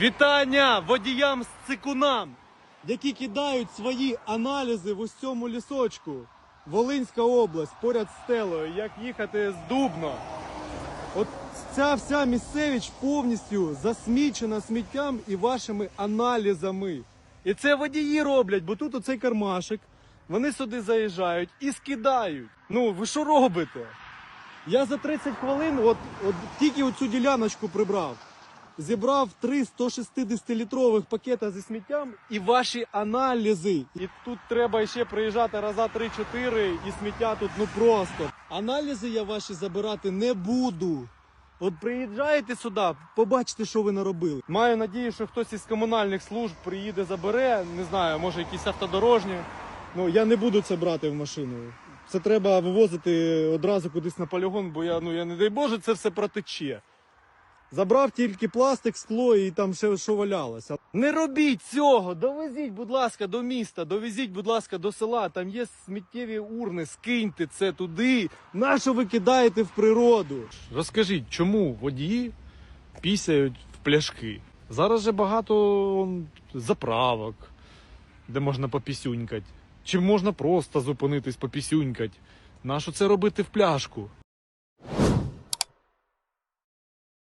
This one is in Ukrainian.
Вітання водіям з цикунам, які кидають свої аналізи в ось цьому лісочку. Волинська область, поряд з стелою, як їхати з Дубно. От ця вся місцевіч повністю засмічена сміттям і вашими аналізами. І це водії роблять, бо тут оцей кармашик, вони сюди заїжджають і скидають. Ну, ви що робите? Я за 30 хвилин от, от тільки оцю діляночку прибрав. Зібрав три 160-літрових пакета зі сміттям і ваші аналізи. І тут треба ще приїжджати раза 3-4 і сміття тут ну просто. Аналізи я ваші забирати не буду. От приїжджаєте сюди, побачите, що ви наробили. Маю надію, що хтось із комунальних служб приїде, забере. Не знаю, може якісь автодорожні. Ну я не буду це брати в машину. Це треба вивозити одразу кудись на полігон, бо я ну я не дай Боже, це все протече. Забрав тільки пластик, скло і там ще що валялося. Не робіть цього! Довезіть, будь ласка, до міста, довезіть, будь ласка, до села. Там є сміттєві урни, скиньте це туди. Нащо ви кидаєте в природу? Розкажіть, чому водії пісяють в пляшки? Зараз же багато он, заправок, де можна попісюнькать. Чи можна просто зупинитись попісюнькать? Нащо це робити в пляшку?